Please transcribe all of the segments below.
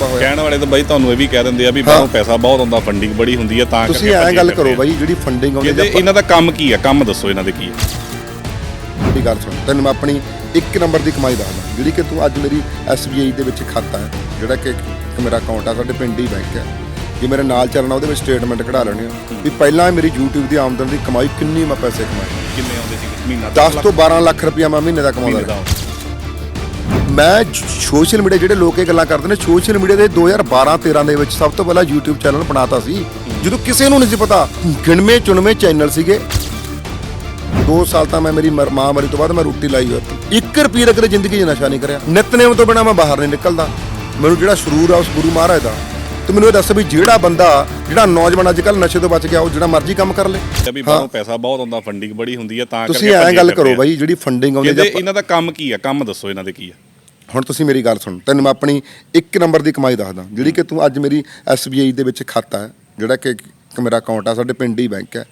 ਕਹਿਣ ਵਾਲੇ ਤਾਂ ਬਾਈ ਤੁਹਾਨੂੰ ਇਹ ਵੀ ਕਹਿ ਦਿੰਦੇ ਆ ਵੀ ਬਾਹਰੋਂ ਪੈਸਾ ਬਹੁਤ ਆਉਂਦਾ ਫੰਡਿੰਗ ਬੜੀ ਹੁੰਦੀ ਹੈ ਤਾਂ ਤੁਸੀਂ ਐਂ ਗੱਲ ਕਰੋ। ਬਾਈ ਜਿਹੜੀ ਫੰਡਿੰਗ ਆਉਂਦੀ ਹੈ ਇਹਨਾਂ ਦਾ ਕੰਮ ਕੀ ਆ? ਕੰਮ ਦੱਸੋ ਇਹਨਾਂ ਦੇ ਕੀ ਆ। ਦੀ ਗੱਲ ਸੁਣ ਤੈਨੂੰ ਮੈਂ ਆਪਣੀ ਇੱਕ ਨੰਬਰ ਦੀ ਕਮਾਈ ਦੱਸਦਾ। ਜਿਹੜੀ ਕਿ ਤੂੰ ਅੱਜ ਮੇਰੀ SBI ਦੇ ਵਿੱਚ ਖਾਤਾ ਹੈ ਜਿਹੜਾ ਕਿ ਮੇਰਾ ਅਕਾਊਂਟ ਆ ਸਾਡੇ ਪਿੰਡ ਹੀ ਬੈਂਕ ਹੈ। ਜੇ ਮੇਰੇ ਨਾਲ ਚੱਲਣਾ ਉਹਦੇ ਵਿੱਚ ਸਟੇਟਮੈਂਟ ਕਢਾ ਲੈਣੀ ਆ ਵੀ ਪਹਿਲਾਂ ਮੇਰੀ YouTube ਦੀ ਆਮਦਨ ਦੀ ਕਮਾਈ ਕਿੰਨੀ ਮੈਂ ਪੈਸੇ ਕਮਾਏ। ਕਿੰਨੇ ਆਉਂਦੇ ਸੀ? ਮਹੀਨਾ 10 ਤੋਂ 12 ਲੱਖ ਰੁਪਇਆ ਮੈਂ ਮਹੀਨੇ ਦਾ ਕਮਾਉਂਦਾ ਰਿਹਾ। ਮੈਂ ਸੋਸ਼ਲ ਮੀਡੀਆ ਜਿਹੜੇ ਲੋਕ ਇਹ ਗੱਲਾਂ ਕਰਦੇ ਨੇ, ਸੋਸ਼ਲ ਮੀਡੀਆ ਦੇ 2012 13 ਦੇ ਵਿੱਚ ਸਭ ਤੋਂ ਪਹਿਲਾਂ YouTube ਚੈਨਲ ਬਣਾਤਾ ਸੀ। ਜਦੋਂ ਕਿਸੇ ਨੂੰ ਨਹੀਂ ਸੀ ਪਤਾ, ਗਿਣਵੇਂ ਚੁਣਵੇਂ ਚੈਨਲ ਸੀਗੇ। 2 ਸਾਲ ਤਾਂ ਮੈਂ ਮੇਰੀ ਮਰ- ਮਾਂ ਮਰੀ ਤੋਂ ਬਾਅਦ ਮੈਂ ਰੋਟੀ ਲਾਈ ਹੋਈ ਸੀ। 1 ਰੁਪਏ ਦਾ ਕਦੇ ਜ਼ਿੰਦਗੀ 'ਚ ਨਸ਼ਾ ਨਹੀਂ ਕਰਿਆ। ਨਿਤਨੇਮ ਤੋਂ ਬਿਨਾ ਮੈਂ ਬਾਹਰ ਨਹੀਂ ਨਿਕਲਦਾ। ਮੈਨੂੰ ਜਿਹੜਾ ਸਰੂਰ ਆ, ਉਸ ਗੁਰੂ ਮਹਾਰਾਜ ਦਾ ਤੇ ਮੈਨੂੰ ਇਹ ਦੱਸ ਵੀ ਜਿਹੜਾ ਬੰਦਾ ਜਿਹੜਾ ਨੌਜਵਾਨ ਅੱਜ ਕੱਲ ਨਸ਼ੇ ਤੋਂ ਬਚ ਗਿਆ ਉਹ ਜਿਹੜਾ ਮਰਜ਼ੀ ਕੰਮ ਕਰ ਲੇ। ਵੀ ਬਾਹਰੋਂ ਪੈਸਾ ਬਹੁਤ ਆਉਂਦਾ ਫੰਡਿੰਗ ਬੜੀ ਹੁੰਦੀ ਹੈ ਤਾਂ ਤੁਸੀਂ ਆਪਾਂ ਐਂ ਗੱਲ ਕਰੋ। ਬਾਈ ਜਿਹੜੀ ਫੰਡਿੰਗ ਆਉਂਦੀ ਜਾਂ ਇਹਨਾਂ ਦਾ ਕੰਮ ਕੀ ਆ? ਕੰਮ ਦੱਸੋ ਇਹਨਾਂ ਦੇ ਕੀ ਆ? ਹੁਣ ਤੁਸੀਂ ਮੇਰੀ ਗੱਲ ਸੁਣ ਤੈਨੂੰ ਮੈਂ ਆਪਣੀ ਇੱਕ ਨੰਬਰ ਦੀ ਕਮਾਈ ਦੱਸਦਾ। ਜਿਹੜੀ ਕਿ ਤੂੰ ਅੱਜ ਮੇਰੀ SBI ਦੇ ਵਿੱਚ ਖਾਤਾ ਹੈ ਜਿਹੜਾ ਕਿ ਇੱਕ ਮੇਰਾ ਅਕਾਊਂਟ ਆ ਸਾਡੇ ਪਿੰਡ ਹੀ ਬੈਂਕ ਹੈ।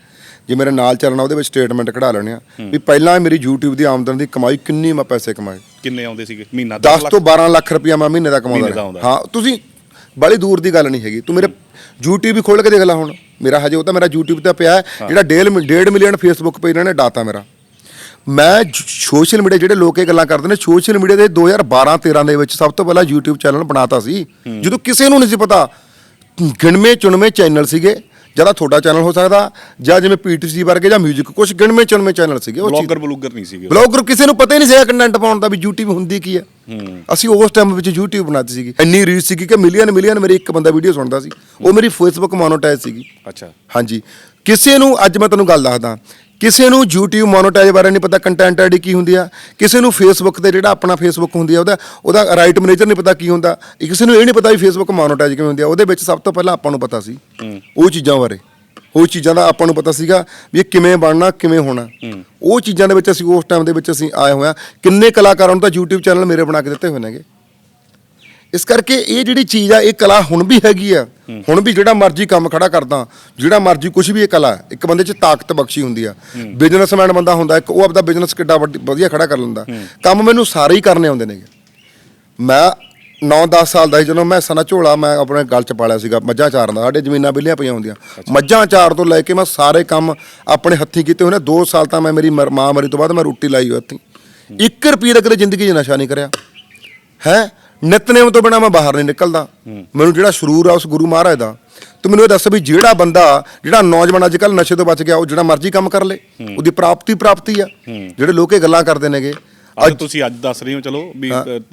ਜੇ ਮੇਰੇ ਨਾਲ ਚੱਲਣਾ ਉਹਦੇ ਵਿੱਚ ਸਟੇਟਮੈਂਟ ਕਢਾ ਲੈਣੇ ਆ। ਵੀ ਪਹਿਲਾਂ ਮੇਰੀ YouTube ਦੀ ਆਮਦਨ ਦੀ ਕਮਾਈ ਕਿੰਨੀ ਮੈਂ ਪੈਸੇ ਕਮਾਏ? ਕਿੰਨੇ ਆਉਂਦੇ ਸੀਗੇ? ਮਹੀਨਾ 10 ਤੋਂ 12 ਲੱਖ ਰੁਪਇਆ ਮੈਂ ਮਹੀਨੇ ਦਾ ਕਮਾਉਂਦਾ। ਹਾਂ ਤੁਸੀਂ ਬੜੀ ਦੂਰ ਦੀ ਗੱਲ ਨਹੀਂ ਹੈਗੀ। ਤੂੰ ਮੇਰੇ YouTube ਵੀ ਖੋਲ ਕੇ ਦੇਖ ਲੈ ਹੁਣ। ਮੇਰਾ ਹਜੇ ਉਹ ਤਾਂ ਮੇਰਾ YouTube ਤੇ ਪਿਆ ਹੈ ਜਿਹੜਾ 1.5 ਮਿਲੀਅਨ Facebook ਪੇ ਇਹਨਾਂ ਨੇ ਡਾਟਾ ਮੇਰਾ। ਮੈਂ ਸੋਸ਼ਲ ਮੀਡੀਆ ਜਿਹੜੇ ਲੋਕ ਇਹ ਗੱਲਾਂ ਕਰਦੇ ਨੇ ਸੋਸ਼ਲ ਮੀਡੀਆ ਦੇ 2012 13 ਦੇ ਵਿੱਚ ਸਭ ਤੋਂ ਪਹਿਲਾਂ YouTube ਚੈਨਲ ਬਣਾਤਾ ਸੀ। ਜਦੋਂ ਕਿਸੇ ਨੂੰ ਨਹੀਂ ਸੀ ਪਤਾ ਗਿਣਵੇਂ ਚੁਣਵੇਂ ਚੈਨਲ ਸੀਗੇ। ਜਿਹਦਾ ਤੁਹਾਡਾ ਚੈਨਲ ਹੋ ਸਕਦਾ ਜਾਂ ਜਿਵੇਂ ਪੀਟੀਸੀ ਵਰਗੇ ਜਾਂ 뮤직 ਕੁਝ ਗਿਣਵੇਂ ਚੁਣਵੇਂ ਚੈਨਲ ਸੀਗੇ ਉਹ ਚੀਜ਼ ਬਲੌਗਰ ਬਲੂਗਰ ਨਹੀਂ ਸੀਗੇ ਬਲੌਗਰ ਕਿਸੇ ਨੂੰ ਪਤਾ ਹੀ ਨਹੀਂ ਸੀਗਾ ਕੰਟੈਂਟ ਪਾਉਣ ਦਾ ਵੀ YouTube ਹੁੰਦੀ ਕੀ ਹੈ। ਅਸੀਂ ਉਸ ਟਾਈਮ ਵਿੱਚ YouTube ਬਣਾਤੀ ਸੀਗੀ। ਇੰਨੀ ਰੀਚ ਸੀਗੀ ਕਿ ਮਿਲੀਅਨ ਮਿਲੀਅਨ ਮੇਰੀ ਇੱਕ ਬੰਦਾ ਵੀਡੀਓ ਸੁਣਦਾ ਸੀ। ਉਹ ਮੇਰੀ Facebook ਮੋਨੋਟਾਈਜ਼ ਸੀਗੀ। ਅੱਛਾ। ਹਾਂਜੀ। ਕਿਸੇ ਨੂੰ ਅੱਜ ਮੈਂ ਤੁਹਾਨੂੰ ਗੱਲ ਦੱਸਦਾ ਕਿਸੇ ਨੂੰ YouTube ਮੋਨੋਟਾਈਜ਼ ਬਾਰੇ ਨਹੀਂ ਪਤਾ ਕੰਟੈਂਟ ਆਈਡੀ ਕੀ ਹੁੰਦੀ ਆ ਕਿਸੇ ਨੂੰ Facebook ਤੇ ਜਿਹੜਾ ਆਪਣਾ Facebook ਹੁੰਦੀ ਆ ਉਹਦਾ ਉਹਦਾ ਰਾਈਟ ਮੈਨੇਜਰ ਨਹੀਂ ਪਤਾ ਕੀ ਹੁੰਦਾ ਇਹ ਕਿਸੇ ਨੂੰ ਇਹ ਨਹੀਂ ਪਤਾ ਵੀ Facebook ਮੋਨੋਟਾਈਜ਼ ਕਿਵੇਂ ਹੁੰਦੀ ਆ ਉਹਦੇ ਵਿੱਚ ਸਭ ਤੋਂ ਪਹਿਲਾਂ ਆਪਾਂ ਨੂੰ ਪਤਾ ਸੀ ਉਹ ਚੀਜ਼ਾਂ ਬਾਰੇ। ਉਹ ਚੀਜ਼ਾਂ ਦਾ ਆਪਾਂ ਨੂੰ ਪਤਾ ਸੀਗਾ ਵੀ ਇਹ ਕਿਵੇਂ ਬਣਨਾ ਕਿਵੇਂ ਹੋਣਾ। ਉਹ ਚੀਜ਼ਾਂ ਦੇ ਵਿੱਚ ਅਸੀਂ ਉਸ ਟਾਈਮ ਦੇ ਵਿੱਚ ਅਸੀਂ ਆਏ ਹੋਇਆ ਕਿੰਨੇ ਕਲਾਕਾਰਾਂ ਨੂੰ ਤਾਂ YouTube ਚੈਨਲ ਮੇਰੇ ਬਣਾ ਕੇ ਦਿੱਤੇ ਹੋਏ ਨੇਗੇ। ਇਸ ਕਰਕੇ ਇਹ ਜਿਹੜੀ ਚੀਜ਼ ਆ ਇਹ ਕਲਾ ਹੁਣ ਵੀ ਹੈਗੀ ਆ। ਹੁਣ ਵੀ ਜਿਹੜਾ ਮਰਜ਼ੀ ਕੰਮ ਖੜਾ ਕਰਦਾ ਜਿਹੜਾ ਮਰਜ਼ੀ ਕੁਝ ਵੀ ਇਹ ਕਲਾ। ਇੱਕ ਬੰਦੇ 'ਚ ਤਾਕਤ ਬਖਸ਼ੀ ਹੁੰਦੀ ਆ। ਬਿਜ਼ਨਸਮੈਨ ਬੰਦਾ ਹੁੰਦਾ ਇੱਕ ਉਹ ਆਪਦਾ ਬਿਜ਼ਨਸ ਕਿੱਡਾ ਵਧੀਆ ਖੜਾ ਕਰ ਲੈਂਦਾ। ਕੰਮ ਮੈਨੂੰ ਸਾਰੇ ਹੀ ਕਰਨੇ ਆਉਂਦੇ ਨੇਗੇ। ਮੈਂ 9-10 ਸਾਲ ਦਾ ਸੀ ਜਦੋਂ ਮੈਂ ਸਨਾ ਝੋਲਾ ਮੈਂ ਆਪਣੇ ਗਲ 'ਚ ਪਾਲਿਆ ਸੀਗਾ ਮੱਝਾਂ ਚਾਰਨ ਦਾ ਸਾਡੇ ਜ਼ਮੀਨਾਂ ਬਿੱਲੀਆਂ ਪਈਆਂ ਹੁੰਦੀਆਂ। ਮੱਝਾਂ ਚਾਰ ਤੋਂ ਲੈ ਕੇ ਮੈਂ ਸਾਰੇ ਕੰਮ ਆਪਣੇ ਹੱਥੀਂ ਕੀਤੇ ਹੋਏ ਨੇ। 2 ਸਾਲ ਤਾਂ ਮੈਂ ਮੇਰੀ ਮਰ- ਮਾਂ ਮਰੀ ਤੋਂ ਬਾਅਦ ਮੈਂ ਰੋਟੀ ਲਾਈ ਹੋਈ ਹੱਥੀਂ। 1 ਰੁਪਏ ਦਾ ਕਦੇ ਜ਼ਿੰਦਗੀ 'ਚ ਨਸ਼ਾ ਨਹੀਂ ਕਰਿਆ। ਹੈ? ਨਿਤਨੇਮ ਤੋਂ ਬਿਨਾ ਮੈਂ ਬਾਹਰ ਨਹੀਂ ਨਿਕਲਦਾ। ਮੈਨੂੰ ਜਿਹੜਾ ਸਰੂਰ ਆ ਉਸ ਗੁਰੂ ਮਹਾਰਾਜ ਦਾ ਤੂੰ ਮੈਨੂੰ ਇਹ ਦੱਸ ਵੀ ਜਿਹੜਾ ਬੰਦਾ ਜਿਹੜਾ ਨੌਜਵਾਨ ਅੱਜ ਕੱਲ ਨਸ਼ੇ ਤੋਂ ਬਚ ਗਿਆ ਉਹ ਜਿਹੜਾ ਮਰਜ਼ੀ ਕੰਮ ਕਰ ਲੇ ਉਹਦੀ ਪ੍ਰਾਪਤੀ ਪ੍ਰਾਪਤੀ ਆ। ਜਿਹੜੇ ਲੋਕ ਗੱਲਾਂ ਕਰਦੇ ਨੇਗੇ ਅੱਜ ਤੁਸੀਂ ਅੱਜ ਦੱਸ ਰਹੇ ਹੋ ਚਲੋ ਵੀ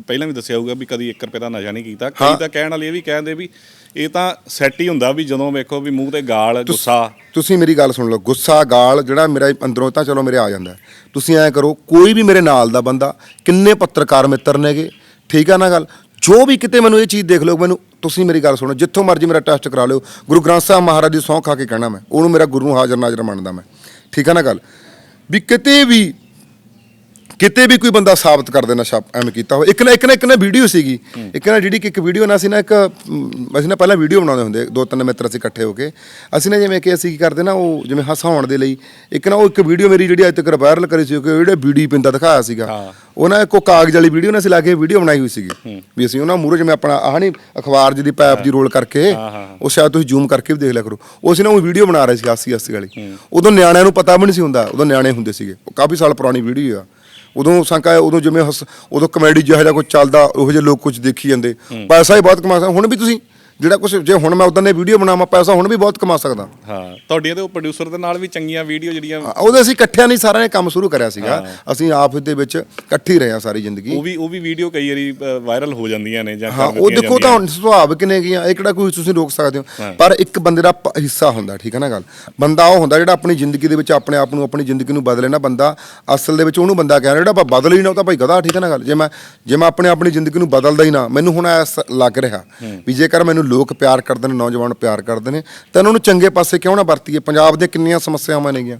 ਪਹਿਲਾਂ ਵੀ ਦੱਸਿਆ ਹੋਊਗਾ ਵੀ ਕਦੀ 1 ਰੁਪਏ ਦਾ ਨਸ਼ਾ ਨਹੀਂ ਕੀਤਾ। ਕਈ ਤਾਂ ਕਹਿਣ ਵਾਲੇ ਇਹ ਵੀ ਕਹਿੰਦੇ ਵੀ ਇਹ ਤਾਂ ਸੈੱਟ ਹੀ ਹੁੰਦਾ ਵੀ ਜਦੋਂ ਵੇਖੋ ਵੀ ਮੂੰਹ ਤੇ ਗਾਲ ਗੁੱਸਾ। ਤੁਸੀਂ ਮੇਰੀ ਗੱਲ ਸੁਣ ਲਓ ਗੁੱਸਾ ਗਾਲ ਜਿਹੜਾ ਮੇਰਾ ਅੰਦਰੋਂ ਤਾਂ ਚਲੋ ਮੇਰੇ ਆ ਜਾਂਦਾ। ਤੁਸੀਂ ਐਂ ਕਰੋ ਕੋਈ ਵੀ ਮੇਰੇ ਨਾਲ ਦਾ ਬੰਦਾ ਕਿੰਨੇ ਪੱਤਰਕਾਰ ਮਿੱਤਰ ਨੇਗੇ ਠੀਕ ਆ ਨਾ ਗੱਲ? ਜੋ ਵੀ ਕਿਤੇ ਮੈਨੂੰ ਇਹ ਚੀਜ਼ ਦੇਖ ਲਓ, ਮੈਨੂੰ ਤੁਸੀਂ ਮੇਰੀ ਗੱਲ ਸੁਣੋ, ਜਿੱਥੋਂ ਮਰਜ਼ੀ ਮੇਰਾ ਟੈਸਟ ਕਰਾ ਲਿਓ, ਗੁਰੂ ਗ੍ਰੰਥ ਸਾਹਿਬ ਮਹਾਰਾਜ ਦੀ ਸੌਂ ਖਾ ਕੇ ਕਹਿਣਾ ਮੈਂ, ਉਹਨੂੰ ਮੇਰਾ ਗੁਰੂ ਨੂੰ ਹਾਜ਼ਰ ਨਾਜ਼ਰ ਮੰਨਦਾ ਮੈਂ। ਠੀਕ ਆ ਨਾ ਗੱਲ? ਵੀ ਕਿਤੇ ਵੀ ਕਿਤੇ ਵੀ ਕੋਈ ਬੰਦਾ ਸਾਬਤ ਕਰ ਦੇਣਾ ਨਸ਼ਾ ਐਵੇਂ ਕੀਤਾ ਹੋਵੇ ਇੱਕ ਨਾ ਇੱਕ ਨਾ ਇੱਕ ਨਾ ਵੀਡੀਓ ਸੀਗੀ। ਇੱਕ ਨਾ ਜਿਹੜੀ ਕਿ ਇੱਕ ਵੀਡੀਓ ਨਾ ਸੀ ਨਾ ਇੱਕ ਅਮ, ਅਸੀਂ ਨਾ ਪਹਿਲਾਂ ਵੀਡੀਓ ਬਣਾਉਂਦੇ ਹੁੰਦੇ। ਦੋ ਤਿੰਨ ਮਿੱਤਰ ਅਸੀਂ ਇਕੱਠੇ ਹੋ ਕੇ। ਅਸੀਂ ਨਾ ਜਿਵੇਂ ਕਿ ਅਸੀਂ ਕੀ ਕਰਦੇ ਨਾ ਉਹ ਜਿਵੇਂ ਹਸਾਉਣ ਦੇ ਲਈ ਇੱਕ ਨਾ ਉਹ ਇੱਕ ਵੀਡੀਓ ਮੇਰੀ ਜਿਹੜੀ ਅੱਜ ਤੱਕ ਵਾਇਰਲ ਕਰੀ ਸੀ ਕਿ ਜਿਹੜੇ ਬੀੜੀ ਪਿੰਦਾ ਦਿਖਾਇਆ ਸੀਗਾ। ਉਹ ਨਾ ਇੱਕ ਉਹ ਕਾਗਜ਼ ਵਾਲੀ ਵੀਡੀਓ ਨਾ ਅਸੀਂ ਲਾ ਕੇ ਵੀਡੀਓ ਬਣਾਈ ਹੋਈ ਸੀਗੀ। ਵੀ ਅਸੀਂ ਉਹਨਾਂ ਮੂਹਰੇ ਜਿਵੇਂ ਆਪਣਾ ਆਹ ਨਹੀਂ ਅਖਬਾਰ ਜਿਹਦੀ ਪੈਪ ਜੀ ਰੋਲ ਕਰਕੇ। ਉਹ ਸ਼ਾਇਦ ਤੁਸੀਂ ਜ਼ੂਮ ਕਰਕੇ ਵੀ ਦੇਖ ਲਿਆ ਕਰੋ। ਉਹ ਅਸੀਂ ਨਾ ਉਹ ਵੀਡੀਓ ਬਣਾ ਰਹੇ ਸੀ 80 80 ਵਾਲੀ ਉਦੋਂ ਨਿਆਣਿਆਂ ਨੂੰ ਪਤਾ ਵੀ ਨਹੀਂ ਸੀ ਹੁੰਦਾ ਉਦੋਂ ਨਿਆਣੇ ਹੁੰਦੇ ਸੀਗੇ। ਉਹ ਕਾਫੀ ਸਾਲ ਪੁਰਾਣੀ ਵੀਡੀਓ ਆ। ਉਦੋਂ ਸੰਕਾ ਉਦੋਂ ਜਿਵੇਂ ਹਸ ਉਦੋਂ ਕਮੇਡੀ ਜਿਹੋ ਜਿਹਾ ਕੁਝ ਚੱਲਦਾ, ਉਹੋ ਜਿਹੇ ਲੋਕ ਕੁਝ ਦੇਖੀ ਜਾਂਦੇ। ਪੈਸਾ ਹੀ ਬਹੁਤ ਕਮਾ ਸਕਦੇ ਹੁਣ ਵੀ ਤੁਸੀਂ ਜਿਹੜਾ ਕੁਝ ਜੇ ਹੁਣ ਮੈਂ ਉਦੋਂ ਨੇ ਵੀਡੀਓ ਬਣਾਵਾਂ ਪੈਸਾ ਹੁਣ ਵੀ ਬਹੁਤ ਕਮਾ ਸਕਦਾ। ਹਾਂ ਤੁਹਾਡੀਆਂ ਤੇ ਉਹ ਪ੍ਰੋਡਿਊਸਰ ਦੇ ਨਾਲ ਵੀ ਚੰਗੀਆਂ ਵੀਡੀਓ ਜਿਹੜੀਆਂ ਉਹਦੇ ਅਸੀਂ ਇਕੱਠਿਆਂ ਨਹੀਂ ਸਾਰਿਆਂ ਨੇ ਕੰਮ ਸ਼ੁਰੂ ਕਰਿਆ ਸੀਗਾ। ਅਸੀਂ ਆਪ ਦੇ ਵਿੱਚ ਇਕੱਠੇ ਰਹੇ ਹਾਂ ਸਾਰੀ ਜ਼ਿੰਦਗੀ। ਉਹ ਵੀ ਉਹ ਵੀ ਵੀਡੀਓ ਕਈ ਵਾਰੀ ਵਾਇਰਲ ਹੋ ਜਾਂਦੀਆਂ ਨੇ ਜਾਂ ਹਾਂ ਕਰ ਉਹ ਦਿੱਤੀਆਂ ਦੇਖੋ ਤਾਂ ਜਾਂਦੀਆਂ ਹੁਣ ਸੁਭਾਵਿਕ ਨੇ ਗੀਆਂ ਇਹ ਕਿਹੜਾ ਕੋਈ ਤੁਸੀਂ ਰੋਕ ਸਕਦੇ ਹੋ? ਪਰ ਇੱਕ ਬੰਦੇ ਦਾ ਪ- ਹਿੱਸਾ ਹੁੰਦਾ ਠੀਕ ਹੈ ਨਾ ਗੱਲ? ਬੰਦਾ ਉਹ ਹੁੰਦਾ ਜਿਹੜਾ ਆਪਣੀ ਜ਼ਿੰਦਗੀ ਦੇ ਵਿੱਚ ਆਪਣੇ ਆਪ ਨੂੰ ਆਪਣੀ ਜ਼ਿੰਦਗੀ ਨੂੰ ਬਦਲੇ ਨਾ ਬੰਦਾ ਅਸਲ ਦੇ ਵਿੱਚ ਉਹਨੂੰ ਬੰਦਾ ਕਹਿੰਦਾ ਜਿਹੜਾ ਆਪਾਂ ਬਦਲ ਹੀ ਨਾ ਉਹ ਤਾਂ ਭਾਈ ਗਧਾ ਠੀਕ ਹੈ ਨਾ ਗੱਲ? ਜੇ ਮੈਂ ਜੇ ਮੈਂ ਆਪਣੇ ਆਪਣੀ ਜ਼ਿੰਦਗੀ ਨੂੰ ਬਦਲਦਾ ਹੀ ਨਾ ਮੈਨੂੰ ਹੁਣ ਐਸ ਲੱਗ ਰਿਹਾ ਵੀ ਜੇਕਰ ਮੈਨੂੰ ਲੋਕ ਪਿਆਰ ਕਰਦੇ ਨੇ, ਨੌਜਵਾਨ ਪਿਆਰ ਕਰਦੇ ਨੇ, ਤਾਂ ਇਹਨਾਂ ਨੂੰ ਚੰਗੇ ਪਾਸੇ ਕਿਉਂ ਨਾ ਵਰਤੀਏ? ਪੰਜਾਬ ਦੇ ਕਿੰਨੀਆਂ ਸਮੱਸਿਆਵਾਂ ਨੇਗੀਆਂ?